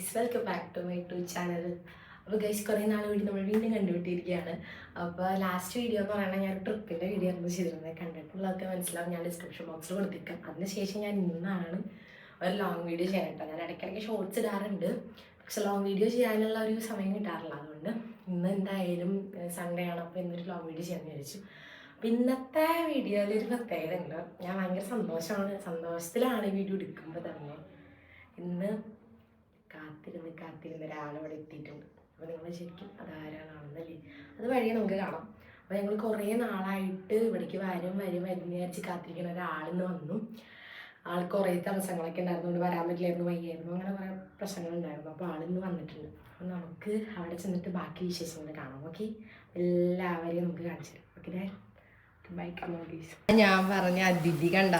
Guys welcome back to my YouTube channel അപ്പോൾ guys കുറേ നാൾ വീഡിയോ നമ്മൾ വീണ്ടും കണ്ടുപിട്ടിരിക്കുകയാണ് അപ്പോൾ ലാസ്റ്റ് വീഡിയോ എന്ന് പറയുന്നത് ഞാൻ ട്രിപ്പിന്റെ വീഡിയോ ആയിരുന്നു ചെയ്തിരുന്നത്. കണ്ടിട്ടുള്ളതൊക്കെ മനസ്സിലാവും ഞാൻ ഡിസ്ക്രിപ്ഷൻ ബോക്സിൽ കൊടുത്തിരിക്കാം അതിനുശേഷം ഞാൻ ഇന്നാണ് ഒരു ലോങ് വീഡിയോ ചെയ്യാൻ കേട്ടോ ഞാൻ ഇടയ്ക്കിടയ്ക്ക് ഷോർട്സ് ഇടാറുണ്ട്. പക്ഷെ ലോങ് വീഡിയോ ചെയ്യാനുള്ള ഒരു സമയം കിട്ടാറില്ല. അതുകൊണ്ട് ഇന്ന് എന്തായാലും സൺഡേ ആണ്. അപ്പോൾ ഇന്നൊരു ലോങ് വീഡിയോ ചെയ്യാൻ വിചാരിച്ചു. ഇന്നത്തെ വീഡിയോയിൽ ഒരു പ്രത്യേകത ഉണ്ട്. ഞാൻ ഭയങ്കര സന്തോഷമാണ്. സന്തോഷത്തിലാണ് ഈ വീഡിയോ എടുക്കുമ്പോൾ തന്നെ. ഇന്ന് കാത്തിരുന്ന് കാത്തിരുന്ന് ഒരാളവിടെ എത്തിയിട്ടുണ്ട് അപ്പോൾ നിങ്ങൾ ശരിക്കും അതാരാണെന്നല്ലേ? അത് വഴിയെ നമുക്ക് കാണാം. അപ്പോൾ ഞങ്ങൾ കുറേ നാളായിട്ട് ഇവിടേക്ക് വരും വരും വരും വിചാരിച്ച് കാത്തിരിക്കുന്ന ഒരാളിന്ന് വന്നു. ആൾ കുറേ തടസ്സങ്ങളൊക്കെ ഉണ്ടായിരുന്നുകൊണ്ട് വരാൻ പറ്റില്ലായിരുന്നു വയ്യായിരുന്നു അങ്ങനെ കുറേ പ്രശ്നങ്ങളുണ്ടായിരുന്നു അപ്പോൾ ആളിന്ന് വന്നിട്ടുണ്ട്. അപ്പോൾ നമുക്ക് അവിടെ ചെന്നിട്ട് ബാക്കി വിശേഷങ്ങൾ കാണാം. ഓക്കെ? എല്ലാവരെയും നമുക്ക് കാണിച്ചു തരാം. ഓക്കെ ബൈക്ക് ഞാൻ പറഞ്ഞ അതിഥി കണ്ട?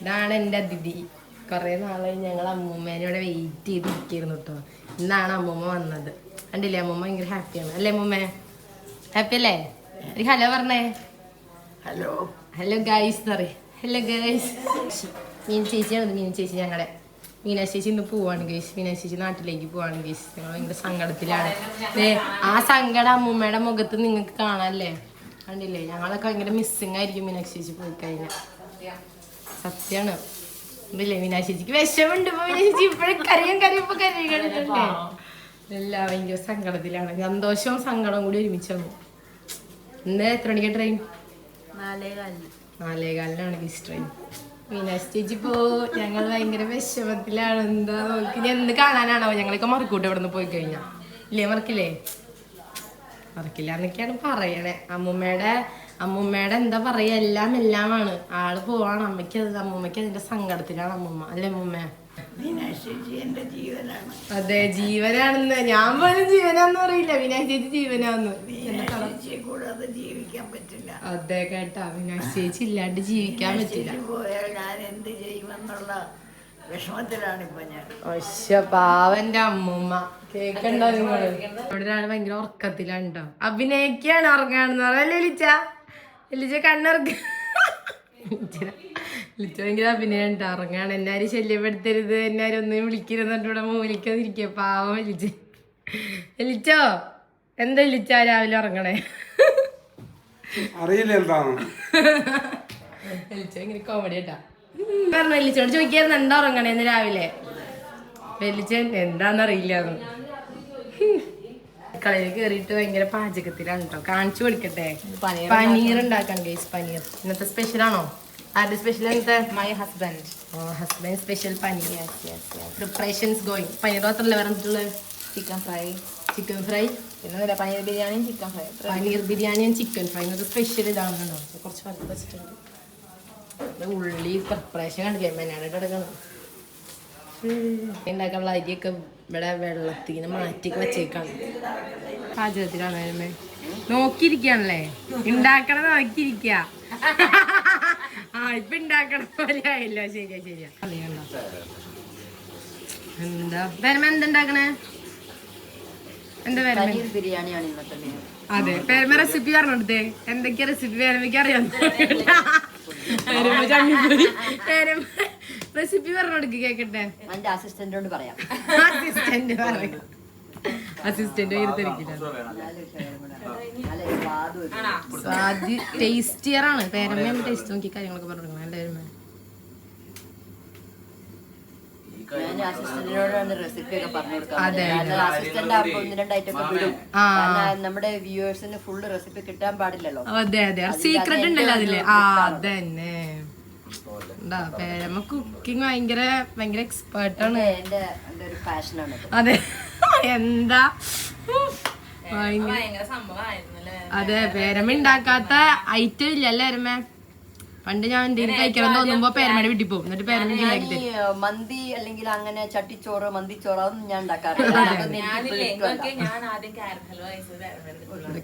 ഇതാണ് എന്റെ അതിഥി. കുറേ നാളായി ഞങ്ങൾ അമ്മൂമ്മേനെ ഇവിടെ വെയിറ്റ് ചെയ്തിരിക്കുന്നു കേട്ടോ. ഇന്നാണ് അമ്മൂമ്മ വന്നത്. കണ്ടില്ലേ? അമ്മൂമ്മ ഭയങ്കര ഹാപ്പിയാണ് അല്ലേ അമ്മൂമ്മ? ഹാപ്പി അല്ലേ? ഒരു ഹലോ പറഞ്ഞേ. ഹലോ ഹലോ ഗൈസ് പറയേ. ഹലോ ഗൈസ് മീന ചേച്ചിയാണ് മീന ചേച്ചി ഞങ്ങളുടെ മീന ചേച്ചി ഇന്ന് പോവാണ് ഗൈസ് മീന ചേച്ചി നാട്ടിലേക്ക് പോവാണ് ഗൈസ് ഞങ്ങൾ ഭയങ്കര സങ്കടത്തിലാണ്. ആ സങ്കടം അമ്മൂമ്മയുടെ മുഖത്ത് നിങ്ങൾക്ക് കാണാല്ലേ കണ്ടില്ലേ? ഞങ്ങളൊക്കെ ഭയങ്കര മിസ്സിങ് ആയിരിക്കും മീനാക്ഷി ചേച്ചി പോയി കഴിഞ്ഞാൽ സത്യാണ്. ഇല്ലേ മീനാക്ഷി ചേച്ചിക്ക്? വിഷമുണ്ട് ഇപ്പൊ മീനാക്ഷി. ചേച്ചി ഇപ്പോഴും കരയും കരയുമ്പോ ഇപ്പൊ കണ്ടില്ലേ എല്ലാം ഭയങ്കര സങ്കടത്തിലാണ്. സന്തോഷവും സങ്കടവും കൂടി ഒരുമിച്ച് വന്നു ഇന്ന് എത്ര മണിക്കാ ട്രെയിൻ നാലേ കാലിന് നാലേകാലിനാണ് ഗീസ് ട്രെയിൻ മീനാക്ഷി ചേച്ചി പോ ഞങ്ങൾ ഭയങ്കര വിഷമത്തിലാണ്. എന്താ നോക്കി എന്ത് എന്ന് കാണാനാണോ ഞങ്ങളൊക്കെ മറക്കൂട്ട് ഇവിടെ നിന്ന് പോയി കഴിഞ്ഞാ. ഇല്ലേ മറക്കില്ലേ? മറക്കില്ല എന്നൊക്കെയാണ് പറയണേ. അമ്മൂമ്മയുടെ അമ്മൂമ്മയുടെ എന്താ പറയാ എല്ലാം എല്ലാമാണ്. ആൾ പോവാണ് അമ്മയ്ക്ക് അത് അമ്മൂമ്മയ്ക്ക് അതിന്റെ സങ്കടത്തിലാണ് അമ്മൂമ്മ. അല്ലേ അമ്മൂമ്മ? അതെ ജീവനാണെന്ന്. ഞാൻ പോലും ജീവനാന്ന് പറയില്ല വിനാശ് ചേച്ചി ജീവനാന്ന് ജീവിക്കാൻ പറ്റില്ല. അതെ കേട്ടാ. വിനാശ് ചേച്ചി ഇല്ലാണ്ട് ജീവിക്കാൻ പറ്റില്ല. പോയാൽ ഞാൻ എന്ത് ചെയ്യുമെന്നുള്ള പാവന്റെ അമ്മൂമ്മ. കേക്കണ്ടോ നിങ്ങൾ? ഇവിടെ ഒരാൾ ഭയങ്കര ഉറക്കത്തിലാണ് ട്ടോ അഭിനയിക്കാണ് ഉറങ്ങാണെന്ന് പറയല്ലേ ലിച്ച ലിച്ച കണ്ണുറക്ക. ലിച്ച ഭയങ്കര അഭിനയം ട്ടോ ഉറങ്ങാണ്. എന്നാരും ശല്യപ്പെടുത്തരുത്. എന്നാരും ഒന്നും വിളിക്കരുന്നിട്ട് ഇവിടെ മൂലിക്കാതിരിക്കുക പാവം ലിജ. ലിച്ചോ എന്താ ലിച്ച രാവിലെ ഉറങ്ങണേ? അറിയില്ല എന്താണ് ലിച്ച ഭയങ്കര കോമഡി കേട്ടാ പറഞ്ഞു ലിച്ചോട് ചോദിക്കായിരുന്നു എന്താ ഉറങ്ങണേന്ന് രാവിലെ. വെല്ലിച്ചൻ എന്താന്നറിയില്ല കളയിൽ കയറിയിട്ട് ഭയങ്കര പാചകത്തിലാണ് കേട്ടോ കാണിച്ചു കൊടുക്കട്ടെ. പനീർ ഉണ്ടാക്കാൻ ഗൈസ് പനീർ. ഇന്നത്തെ സ്പെഷ്യൽ ആണോ? ആരുടെ സ്പെഷ്യൽ ഇന്നത്തെ? My husband oh husband special paneer. Preparations going paneer മാത്രമല്ല പറഞ്ഞിട്ടുള്ളത് ചിക്കൻ ഫ്രൈ ചിക്കൻ ഫ്രൈ പിന്നെ പനീർ ബിരിയാണിയും ചിക്കൻ ഫ്രൈ പനീർ ബിരിയാണിയും ചിക്കൻ ഫ്രൈ ഇന്നത്തെ സ്പെഷ്യൽ ഇതാണ് കേട്ടോ കുറച്ച് വറുത്ത് വെച്ചിട്ടുണ്ട് ഉള്ളി പ്രിപ്പറേഷൻ കണ്ടില്ലേ? മെനായിട്ട് കിടക്കണം. ഉണ്ടാക്കാനുള്ള അരിയൊക്കെ ഇവിടെ വെള്ളത്തിന് മാറ്റി വെച്ചേക്കാണ്. പാചകത്തിലാണ് വരുമ്പേ നോക്കിയിരിക്കാണല്ലേ ഉണ്ടാക്കണ നോക്കിയിരിക്ക ആ ഇപ്പൊ ഉണ്ടാക്കണ പോലെ ആയില്ല. ശരിയാ ശരിയാ. എന്താ? പെരമ എന്തുണ്ടാക്കണേ എന്താ പെരമ ബിരിയാണി ബിരിയാണിയാണ് ഇന്നത്തെ അതെ പേരമ റെസിപ്പി പറഞ്ഞോടുത്തേ. എന്തൊക്കെയാ റെസിപ്പി പേരമയ്ക്ക് അറിയാം പേരമ ചമ്മിപ്പൊരി പേരമ റെസിപ്പി പറഞ്ഞോട് കേക്കട്ടെ? എന്റെ അസിസ്റ്റന്റോട് പറയാം. അസിസ്റ്റന്റ് പറയും. അസിസ്റ്റന്റ് സ്വാദും ടേസ്റ്റിയർ ആണ്? പേരമ്മ ടേസ്റ്റ് നോക്കി കാര്യങ്ങളൊക്കെ പറഞ്ഞു കൊടുക്കണം അല്ലേ പേരമ്മ. നമ്മുടെ വ്യൂവേഴ്സിന് ഫുള്ള് റെസിപ്പി കിട്ടാൻ പാടില്ലല്ലോ. അതെ അതെ. സീക്രട്ട് ഉണ്ടല്ലോ അതിൽ. ആ അതന്നെ. പേരമ്മ കുക്കിംഗ് ഭയങ്കര ഭയങ്കര എക്സ്പേർട്ടാണ് അത് എന്താ? അതെ പേരമ്മ ഉണ്ടാക്കാത്ത ഐറ്റം ഇല്ല അല്ലേ പേരമ്മ പണ്ട് ഞാൻ എന്തെങ്കിലും കഴിക്കണം തോന്നുമ്പോ പേരമ്മയുടെ വീട്ടിൽ പോകും. എന്നിട്ട് പേരമ്മ മന്തി അല്ലെങ്കിൽ അങ്ങനെ ചട്ടിച്ചോറ് മന്തിച്ചോറ് അതൊന്നും ഞാൻ ഉണ്ടാക്കാറില്ല.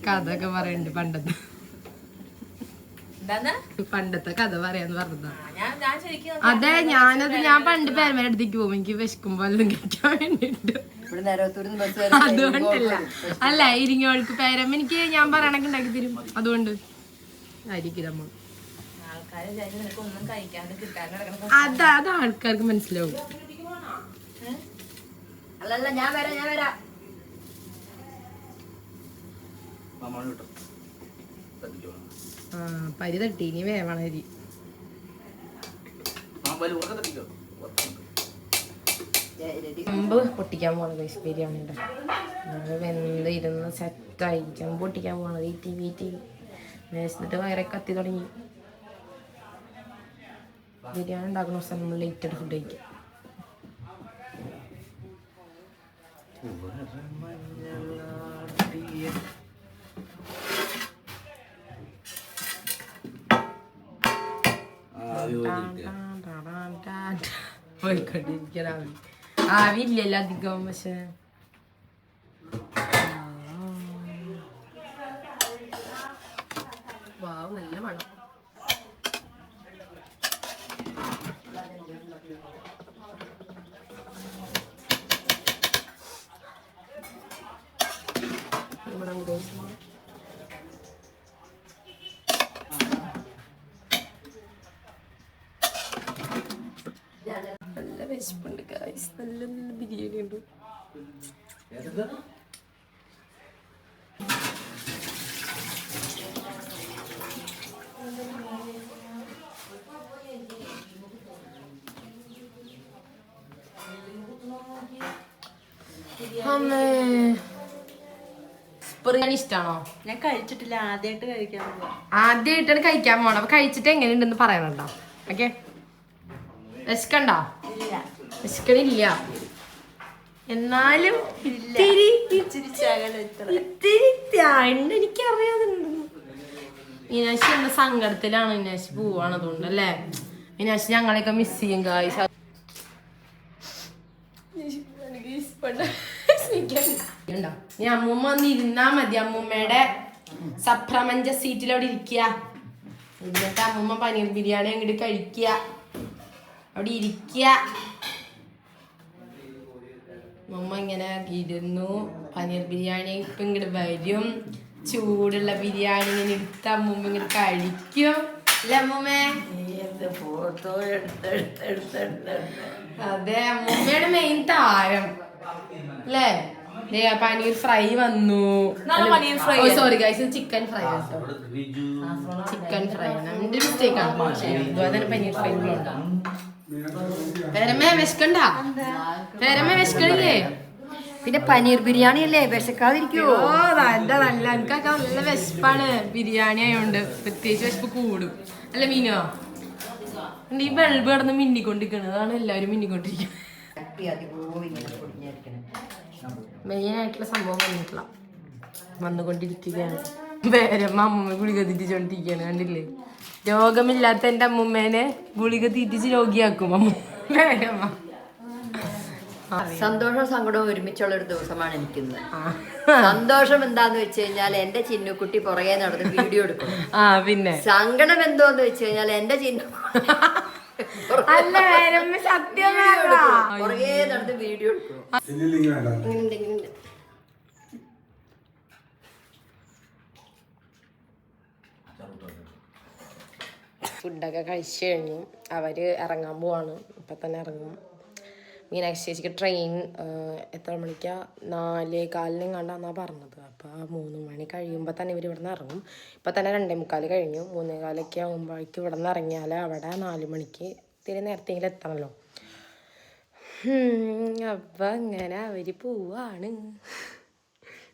കഥ ഒക്കെ പറയുന്നുണ്ട് പണ്ടത്തെ പണ്ടത്തെ കഥ പറയാന്ന് പറഞ്ഞതാ. അതെ ഞാനത് ഞാൻ പണ്ട് പേരമ്മയുടെ അടുത്തേക്ക് പോകും എനിക്ക് വിശക്കുമ്പോ എല്ലാം കഴിക്കാൻ വേണ്ടിട്ട് അതുകൊണ്ടല്ല. അല്ല ഇരിങ്ങോൾക്ക് പേരമ്മ എനിക്ക് ഞാൻ പറയണൊക്കെ ഉണ്ടാക്കി തരും. അതുകൊണ്ട് ആയിരിക്കും നമ്മൾ അതാ അത് ആൾക്കാർക്ക് മനസ്സിലാവും. അല്ലല്ല ഞാൻ വരാം ഞാൻ വരാം മാമാട് കിട്ടും തട്ടിക്കോ ആ പരി തട്ടി ഇനി വേവണ അരി. ചെമ്പ് പൊട്ടിക്കാൻ പോണത് ഗൈസ് ബിരിയാണിയുടെ അത് വെന്ത് ഇരുന്ന് സെറ്റായി ചെമ്പ് പൊട്ടിക്കാൻ പോണത് ഈ ടി വി ടി വി മേശിട്ട് വയറെ കത്തി തുടങ്ങി. ബിരിയാണി ഉണ്ടാക്കുന്ന ദിവസം നമ്മൾ ലേറ്റഡ് ഫുഡ് കഴിക്കും. പോയിക്കൊണ്ടിരിക്കണം ആവില്ലല്ലോ അധികം പക്ഷേ വാവ് നല്ല മണം. ഇവിടെ ഉദ്ദേശം നല്ല വിശപ്പുണ്ട് ഗായ്സ് നല്ല നല്ല ബിരിയാണി ഉണ്ട് ബിരിയാണി ഇഷ്ടാണോ? ഞാൻ കഴിച്ചിട്ടില്ല. ആദ്യമായിട്ട് കഴിക്കാൻ ആദ്യമായിട്ടാണ് കഴിക്കാൻ പോണം അപ്പൊ കഴിച്ചിട്ട് എങ്ങനെയുണ്ടെന്ന് പറയാനുണ്ടോ ഓക്കെ വിശക്കണ്ടോ? ഇല്ല. വിശക്കണില്ല. എന്നാലും ഇത്തിരി ഇത്തിരി ഉണ്ട് എനിക്കറിയാതുണ്ട്. മീനാശി എന്ന സങ്കടത്തിലാണ് മീനാശി പോവാണ് അതുകൊണ്ട് അല്ലേ? മീനാശി ഞങ്ങളെയൊക്കെ മിസ് ചെയ്യും ഗായ്സ് നീ അമ്മൂമ്മ വന്ന് ഇരുന്നാ മതി. അമ്മൂമ്മയുടെ സപ്രമഞ്ച സീറ്റിൽ അവിടെ ഇരിക്കുക എന്നിട്ട് അമ്മൂമ്മ പനീർ ബിരിയാണി അങ്ങോട്ട് കഴിക്കുക അവിടെ ഇരിക്കുക മമ്മ ഇങ്ങനെ ഇരുന്നു പനീർ ബിരിയാണി ഇപ്പം ഇങ്ങോട്ട് വരും. ചൂടുള്ള ബിരിയാണി ഇങ്ങനെ എടുത്ത് അമ്മൂമ്മ ഇങ്ങോട്ട് കഴിക്കും. അല്ലേ അമ്മൂമ്മേ? ഫോട്ടോ അതെ അമ്മൂമ്മയുടെ മെയിൻ താരം. അല്ലേ? ദേ, പനീർ ഫ്രൈ വന്നു. Paneer fry sorry guys chicken fry chicken fry ആണ്. എന്റെ മിസ്റ്റേക്ക് ആണ്. അതുപോലെ തന്നെ പനീർ ഫ്രൈ ഉണ്ടാവും പേരമ്മേ വിശക്കണ്ട. പെരമേ വിശക്കണില്ലേ? പിന്നെ പനീർ ബിരിയാണി അല്ലേ വിശക്കാതിരിക്കുവോ ഓ നല്ല നല്ല എനിക്കൊക്കെ നല്ല വിശപ്പാണ്. ബിരിയാണി ആയതുകൊണ്ട് പ്രത്യേകിച്ച് വിശപ്പ് കൂടും. അല്ല മീനോ? ഈ ബൾബ് കിടന്ന് മിന്നിക്കൊണ്ടിരിക്കുന്നത് അതാണ് എല്ലാവരും മിന്നിക്കൊണ്ടിരിക്കുന്നത് മെയിൻ ആയിട്ടുള്ള സംഭവം വന്നിട്ടില്ല. വന്നുകൊണ്ടിരിക്കുകയാണ്. പേരമ്മ അമ്മൂമ്മ ഗുളിക തീറ്റിച്ചോണ്ടിരിക്കുകയാണ്. കണ്ടില്ലേ? രോഗമില്ലാത്ത എന്റെ അമ്മൂമ്മേനെ ഗുളിക തീറ്റിച്ച് രോഗിയാക്കും അമ്മ സന്തോഷവും സങ്കടവും ഒരുമിച്ചുള്ള ഒരു ദിവസമാണ് എനിക്കിന്ന്. ആ. സന്തോഷം എന്താന്ന് വെച്ച് കഴിഞ്ഞാൽ എന്റെ ചിന്നുക്കുട്ടി പുറകെ നടന്ന് വീഡിയോ എടുക്കും. ആ പിന്നെ. സങ്കടം എന്തോന്ന് വെച്ച് കഴിഞ്ഞാൽ എന്റെ ചിന്നു അല്ല സത്യം. പുറകെ നടന്ന് വീഡിയോ എടുക്കണം ഫുഡൊക്കെ കഴിച്ചു കഴിഞ്ഞു. അവർ ഇറങ്ങാൻ പോവാണ്. ഇപ്പം തന്നെ ഇറങ്ങും. മീനാക്ഷി ചേച്ചിക്ക് ട്രെയിൻ എത്ര മണിക്കാ? നാലേ കാലിനും കണ്ടാന്നാണ് പറഞ്ഞത്. അപ്പോൾ മൂന്ന് മണി കഴിയുമ്പോൾ തന്നെ ഇവർ ഇവിടെ നിന്ന് ഇറങ്ങും. ഇപ്പം തന്നെ രണ്ടേ മുക്കാൽ കഴിഞ്ഞു. മൂന്നേ കാലൊക്കെ ആകുമ്പോഴേക്കും ഇവിടെ നിന്ന് ഇറങ്ങിയാൽ അവിടെ നാല് മണിക്ക് ഇത്തിരി നേരത്തെങ്കിലും എത്തണമല്ലോ അപ്പം അങ്ങനെ അവർ പോവാണ്.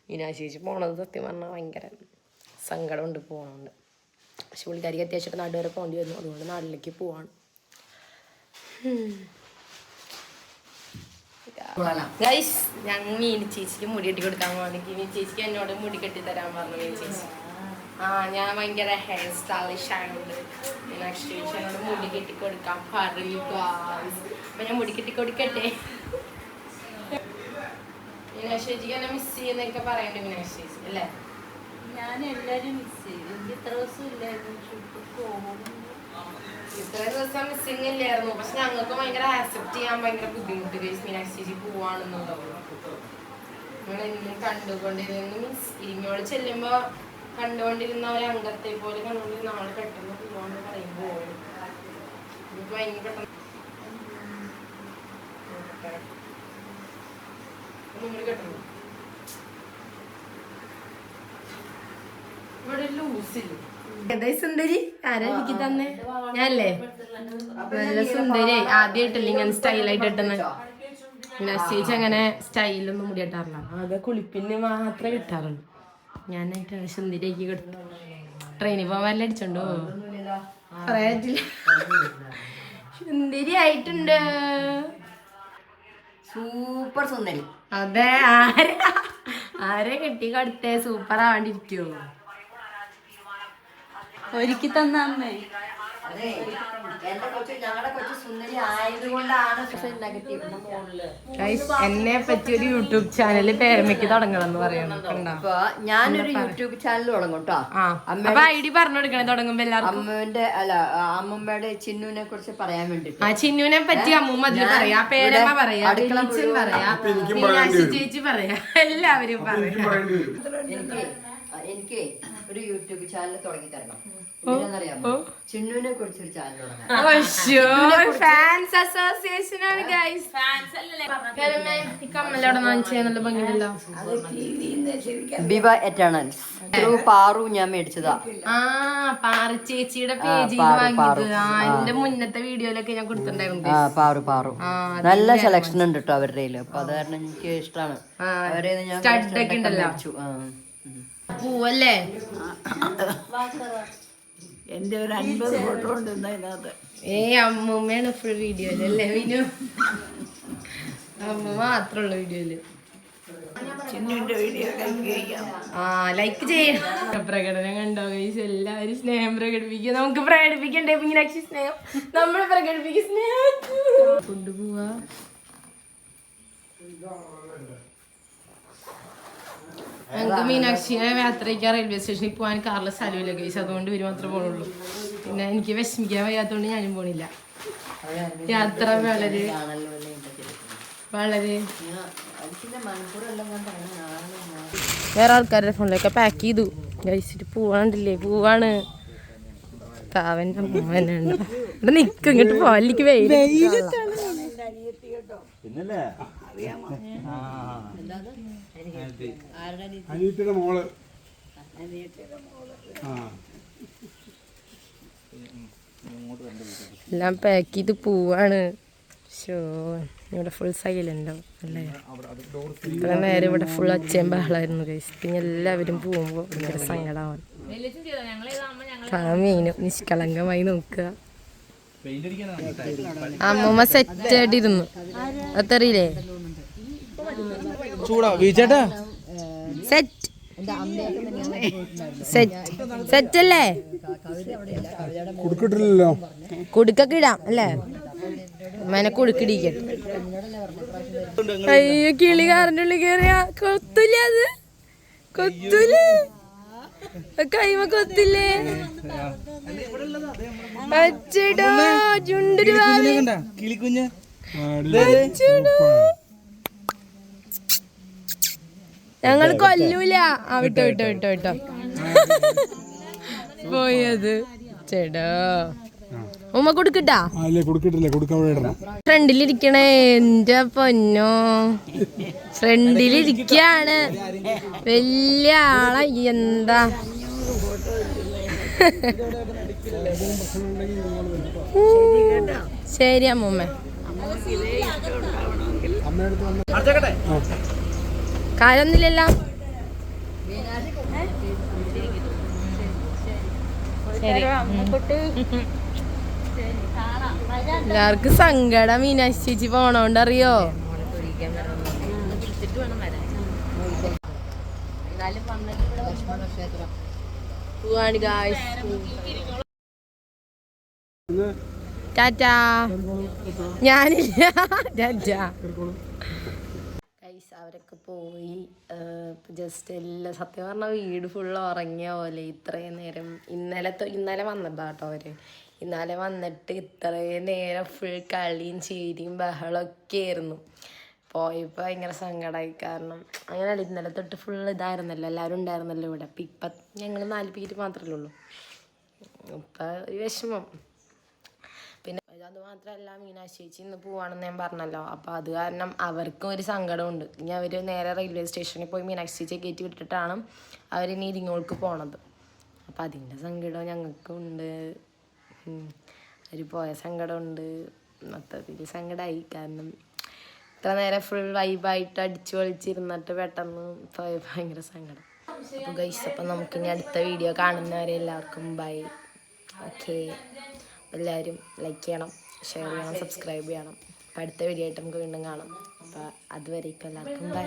മീനാക്ഷി ചേച്ചി പോണത് സത്യം പറഞ്ഞാൽ ഭയങ്കര സങ്കടമുണ്ട് പോകണോണ്ട് പക്ഷെ പുള്ളിക്കാരിക്ക് അത്യാവശ്യം നാട് വരെ പോകേണ്ടി വരുന്നു അതുകൊണ്ട് നാട്ടിലേക്ക് പോവാണ്. ഗൈസ് ഞങ്ങൾ മീൻ ചേച്ചിക്ക് മുടി കെട്ടി കൊടുക്കാൻ പോകുന്നത് മീൻ ചേച്ചിക്ക് എന്നോട് മുടി കെട്ടി തരാൻ പറഞ്ഞു മീൻ ചേച്ചി. ആ ഞാൻ ഭയങ്കര ഹെയർ സ്റ്റൈലിഷ് ആയതുകൊണ്ട് എന്നോട് മുടി കെട്ടി കൊടുക്കാൻ പറഞ്ഞു അപ്പൊ ഞാൻ മുടി കെട്ടി കൊടുക്കട്ടെ? മീനാക്ഷി ചേച്ചിക്ക് എന്നെ മിസ് ചെയ്യുന്നൊക്കെ പറയണ്ടേ മീനാക്ഷി ചേച്ചി അല്ലേ? ഞാൻ എല്ലാരും മിസ് ചെയ്തു എനിക്ക് ഇത്ര ദിവസം മിസ്സിംഗ് ഇല്ലായിരുന്നു. പക്ഷെ ഞങ്ങൾക്ക് ഭയങ്കര ആക്സെപ്റ്റ് ചെയ്യാൻ ഭയങ്കര ബുദ്ധിമുട്ട്. ഗൈസ് മീനാക്ഷി ചേച്ചി പോവാണെന്നുണ്ടാവും. നമ്മൾ എന്നും കണ്ടുകൊണ്ടിരുന്നു. മീൻസ് ഇരിഞ്ഞോട് ചെല്ലുമ്പോ കണ്ടുകൊണ്ടിരുന്ന ഒരു അംഗത്തെ പോലെ കണ്ടുകൊണ്ടിരുന്ന ആൾ പെട്ടെന്ന് പോവാന്ന് പറയുമ്പോൾ എനിക്ക് ഭയങ്കര പെട്ടെന്ന് ഏതാ ഈ സുന്ദരി? ആരാ എനിക്ക് തന്നെ? ഞാനല്ലേ? നല്ല സുന്ദരി. ആദ്യമായിട്ടല്ലേ ഇങ്ങനെ സ്റ്റൈലായിട്ട് ഇട്ടുന്ന മെസ്സേജ് അങ്ങനെ സ്റ്റൈലൊന്നും മുടി കെട്ടാറില്ല അത് കുളിപ്പിന് മാത്രമേ കിട്ടാറുള്ളൂ. ഞാനായിട്ട് സുന്ദരിയാക്കി കൊടുത്തു. ട്രെയിനിൽ പോകാൻ വല്ല അടിച്ചോണ്ടോ? പറയാൻ പറ്റില്ല സുന്ദരി ആയിട്ടുണ്ട്. സൂപ്പർ സുന്ദരി. അതെ ആരെ? ആരെ കെട്ടി കടുത്തേ? സൂപ്പർ ആവാണ്ടിരിക്കുവോ? ഒരുക്കി തന്ന അമ്മേ. അതെ എന്റെ കൊച്ചു ഞങ്ങളുടെ കൊച്ചു സുന്ദരി ആയതുകൊണ്ടാണ് എന്നെ പറ്റി ഒരു യൂട്യൂബ് ചാനൽ പേരമ്മയ്ക്ക് തുടങ്ങണം എന്ന് അപ്പൊ ഞാനൊരു യൂട്യൂബ് ചാനൽ തുടങ്ങും കേട്ടോ ആ അപ്പൊ ഐ ഡി പറഞ്ഞു കൊടുക്കണേ തുടങ്ങുമ്പോ എല്ലാവർക്കും? അമ്മന്റെ അല്ല അമ്മുമ്മയുടെ ചിന്നുവിനെ കുറിച്ച് പറയാൻ വേണ്ടി ആ ചിന്നുവിനെ പറ്റി അമ്മൂമ്മ അതിൽ പറയാ പേരമ്മ പറയാ ബിനിച്ചൻ പറയാ ചേച്ചി പറയാ എല്ലാവരും പറയാ. എനിക്ക് എനിക്ക് ഒരു യൂട്യൂബ് ചാനൽ തുടങ്ങി തരണം. ചിന്നുവിനെ ചാനൽ തുടങ്ങാം. ഫാൻസ് അസോസിയേഷൻ ആണ് ഗൈസ് ഈ കമ്മലോടെ നല്ല ഭംഗിയുണ്ടല്ലോ. ബിവ എറ്റേണൽസ് ത്രൂ പാറു ഞാൻ മേടിച്ചതാ. ആ പാറ ചേച്ചിയുടെ പേജിൽ പാറു, വാങ്ങിയത്. ആ എന്റെ മുന്നത്തെ വീഡിയോയിലൊക്കെ ഞാൻ കൊടുത്തിട്ടുണ്ടായിരുന്നു ആ പാറു പാറു. നല്ല സെലക്ഷൻ ഉണ്ട് കേട്ടോ അവരുടെ കയ്യിൽ. അപ്പൊ അത് കാരണം എനിക്ക് ഇഷ്ടമാണ് ആ, അവരെ ഞാൻ stud stud ഒക്കെ ഉണ്ടല്ലോ. മേടിച്ചു. ആ, പൂവല്ലേ? എന്റെ ഒരു അൻപത് ഫോട്ടോ ഉണ്ട് അതിനകത്ത്. ഏ അമ്മൂമ്മയാണ് ഫുൾ വീഡിയോയിലല്ലേ വിനു? അമ്മ മാത്രമുള്ള വീഡിയോയിൽ വീഡിയോ ആ ലൈക്ക് ചെയ്യണം പ്രകടനം കണ്ടോ ഗൈസ് എല്ലാവരും സ്നേഹം പ്രകടിപ്പിക്കുക. നമുക്ക് പ്രകടിപ്പിക്കണ്ടേ മീനാക്ഷി സ്നേഹം? നമ്മൾ പ്രകടിപ്പിക്കും സ്നേഹം. കൊണ്ടുപോവാ. ഞങ്ങൾക്ക് മീനാക്ഷിയെ യാത്രയ്ക്ക് റെയിൽവേ സ്റ്റേഷനിൽ പോകാൻ കാറിലെ സ്ഥലമില്ല ഗൈസ് അതുകൊണ്ട് ഇവർ മാത്രമേ പോണുള്ളൂ. പിന്നെ എനിക്ക് വിഷമിക്കാൻ വയ്യാത്തതുകൊണ്ട് ഞാനും പോണില്ല. യാത്ര വളരെ. വളരെ. വേറെ ആൾക്കാരുടെ ഫോണിലൊക്കെ പാക്ക് ചെയ്തു. കഴിച്ചിട്ട് പോവാണ്ടില്ലേ? പോവാണ്. കാവന്റെ അമ്മൂമ്മനുണ്ട് ഇവിടെ നിക്ക് ഇങ്ങോട്ട് പോവാലേക്ക് വെയിൽ പിന്നല്ലേ? അനിയത്തിയുടെ മോൾ. എല്ലാം പാക്ക് ചെയ്ത് പോവാണ്. ഷോ ഇവിടെ ഫുൾ സൈലന്റ് അല്ലേ? ഇത്ര നേരം ഇവിടെ ഫുൾ അച്ഛൻ ബഹളായിരുന്നു കഴിച്ചു പിന്നെ എല്ലാവരും പോകുമ്പോൾ ഭയങ്കര സങ്കടമാണ് ആ മീനും നിഷ്കളങ്കമായി നോക്കുക. പെയിന്റ് അടിക്കാനാണ് അമ്മൂമ്മ സെറ്റ് ആയിട്ടിരുന്നു. അതറിയില്ലേ? ചൂടാ. Set set. സെറ്റ്. അല്ലേ കൊടുക്കിട്ടില്ലല്ലോ. കുടുക്കൊക്കെ ഇടാം അല്ലേ? അമ്മേനെ കുടുക്കിടിക്കട്ടെ അയ്യോ കിളി കാറിന്റെ ഉള്ളിൽ കയറിയ കൊത്തില്ല അത്? കൊത്തൂലേ കൈമ കൊത്തില്ലേ? അച്ചടാ ചുണ്ടൊരു ഭാവി കിളിക്കുഞ്ഞ്? അച്ചടോ. ഞങ്ങൾ കൊല്ലൂല. ആ വിട്ടോ വിട്ടോ വിട്ടോ വിട്ടോ പോയത്. ചേടോ ഉമ്മ കൊടുക്കട്ടാ? ഫ്രണ്ടിലിരിക്കണേ എന്റെ പൊന്നോ. ഫ്രണ്ടിലിരിക്കാണ്. വലിയ ആളെ എന്താ. ശരി അമ്മൂമ്മ. അമ്മയുടെ ശരി. എല്ലാവർക്കും സങ്കടം മീനാശി ചേച്ചി പോണോണ്ട് അറിയോ പോവാണ് ഗായ്സ് ടാറ്റാ. ഞാനില്ല. ടാറ്റാ. അവരൊക്കെ പോയി ജസ്റ്റ് എല്ലാം സത്യം പറഞ്ഞാൽ വീട് ഫുൾ ഉറങ്ങിയ പോലെ ഇത്രയും നേരം. ഇന്നലെ ഇന്നലെ വന്നതാ കേട്ടോ അവർ. ഇന്നലെ വന്നിട്ട് ഇത്രയും നേരം ഫുൾ കളിയും ചേരിയും ബഹളമൊക്കെ ആയിരുന്നു. പോയപ്പോൾ ഭയങ്കര സങ്കടമായി കാരണം അങ്ങനെയല്ല ഇന്നലെ തൊട്ട് ഫുൾ ഇതായിരുന്നല്ലോ എല്ലാവരും ഉണ്ടായിരുന്നല്ലോ ഇവിടെ. അപ്പം ഇപ്പം ഞങ്ങൾ നാല് പേര് മാത്രമല്ലേ ഉള്ളൂ. അപ്പം ഒരു വിഷമം. പിന്നെ അത് മാത്രമല്ല മീനാക്ഷി ചേച്ചി ഇന്ന് പോവാണെന്ന് ഞാൻ പറഞ്ഞല്ലോ. അപ്പോൾ അത് കാരണം അവർക്കും ഒരു സങ്കടമുണ്ട്. ഇനി അവർ നേരെ റെയിൽവേ സ്റ്റേഷനിൽ പോയി മീനാക്ഷി ചേച്ചിയെ കയറ്റി വിട്ടിട്ടാണ് അവരിനി ഇരിങ്ങോൾക്ക് പോണത്. അപ്പോൾ അതിന്റെ സങ്കടം ഞങ്ങൾക്കും ഉണ്ട് അവർ പോയ സങ്കടമുണ്ട്. മൊത്തത്തിൽ സങ്കടമായി കാരണം ഇത്ര നേരം ഫുൾ വൈബായിട്ട് അടിച്ചു പൊളിച്ചിരുന്നിട്ട് പെട്ടെന്ന് പോയ ഭയങ്കര സങ്കടം. അപ്പോൾ ഗൈസ് അപ്പം നമുക്കിനി അടുത്ത വീഡിയോ കാണുന്നവരെ എല്ലാവർക്കും ബൈ ഓക്കെ എല്ലാവരും ലൈക്ക് ചെയ്യണം ഷെയർ ചെയ്യണം സബ്സ്ക്രൈബ് ചെയ്യണം. അപ്പം അടുത്ത വീഡിയോ ആയിട്ട് നമുക്ക് വീണ്ടും കാണാം. അപ്പം അതുവരേക്കും എല്ലാവർക്കും ബൈ